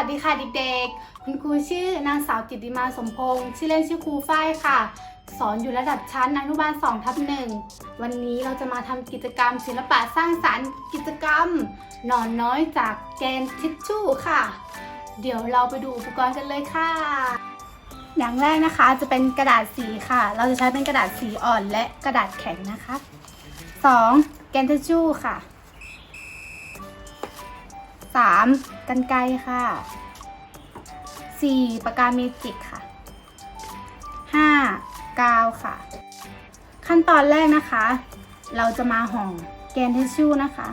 ัสดีค่ะเด็กๆ คุณครูชื่อนางสาวจิตติมาสมพงษ์ชื่อเล่นชื่อครูฝ้ายค่ะ สอนอยู่ระดับชั้นอนุบาล2ทับหนึ่งวันนี้เราจะมาทำกิจกรรม ศิลปะสร้างสรรค์กิจกรรม หนอนน้อยจากแกนทิชชู่ค่ะ เดี๋ยวเราไปดูอุปกรณ์กันเลยค่ะ อย่างแรกนะคะจะเป็นกระดาษสีค่ะ เราจะใช้เป็นกระดาษสีอ่อนและกระดาษแข็งนะคะ 2. แกนทิชชู่ค่ะ 3. กันไกรค่ะ 4. ปากกาเมจิกค่ะ 5. กาวค่ะ ขั้นตอนแรกนะคะ เราจะมาห่อแกนทิชชู่นะคะ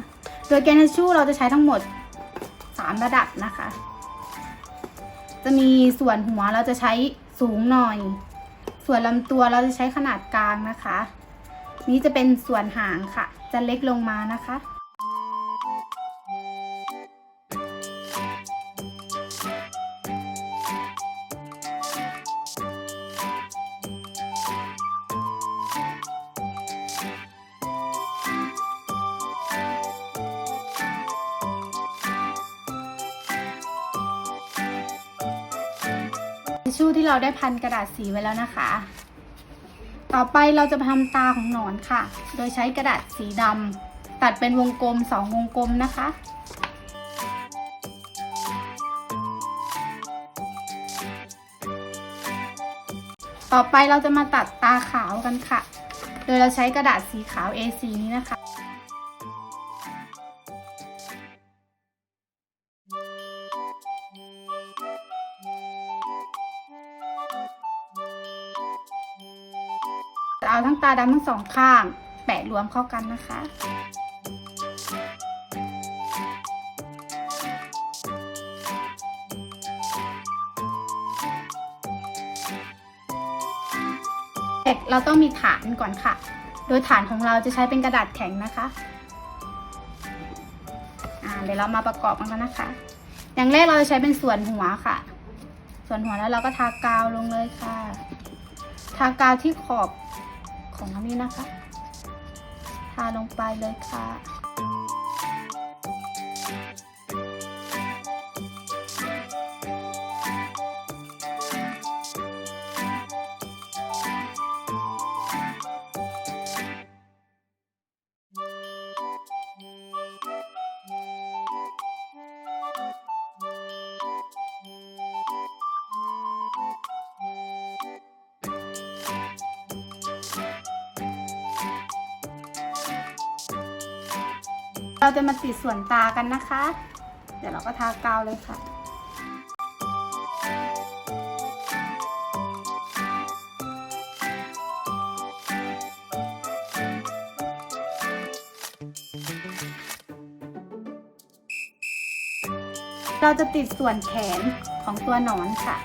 โดยแกนทิชชู่เราจะใช้ทั้งหมด 3 ระดับนะคะ จะมีส่วนหัวเราจะใช้สูงหน่อย ส่วนลำตัวเราจะใช้ขนาดกลางนะคะ นี้จะเป็นส่วนหางค่ะ จะเล็กลงมานะคะ ชู่ที่เราได้พันกระดาษสีไว้แล้วนะคะ ต่อไปเราจะมาทำตาของหนอนค่ะ โดยใช้กระดาษสีดำตัดเป็นวงกลมสองวงกลมนะคะต่อไปเราจะมาตัดตาขาวกันค่ะ โดยเราใช้กระดาษสีขาว A4 นี้นะคะ เอาทั้งตาดำทั้งสองข้าง แปะรวมเข้ากันนะคะเด็กเราต้องมีฐานก่อนค่ะ โดยฐานของเราจะใช้เป็นกระดาษแข็งนะคะเดี๋ยวเรามาประกอบกันนะคะ อย่างแรกเราจะใช้เป็นส่วนหัวค่ะ ส่วนหัวแล้วเราก็ทากาวลงเลยค่ะ ทากาวที่ขอบ ของอันนี้นะคะ ทาลงไปเลยค่ะ เราจะมาติดส่วนตากันนะคะ เดี๋ยวเราก็ทากาวเลยค่ะเราจะติดส่วนแขนของตัวหนอนค่ะ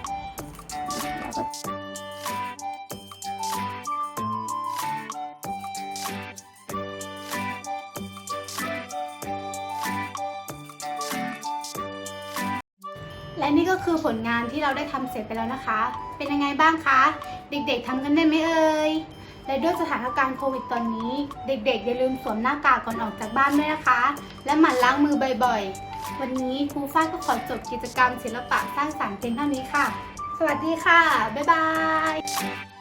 และนี่ก็คือผลงานที่เราได้ทำเสร็จไปแล้วนะคะ เป็นยังไงบ้างคะ เด็กๆทำกันได้ไหมเอ่ย และด้วยสถานการณ์โควิดตอนนี้ เด็กๆ อย่าลืมสวมหน้ากากก่อนออกจากบ้านด้วยนะคะ และหมั่นล้างมือบ่อยๆ วันนี้ครูฟ้าก็ขอจบกิจกรรมศิลปะสร้างสรรค์เพียงเท่านี้ค่ะ สวัสดีค่ะ บ๊ายบาย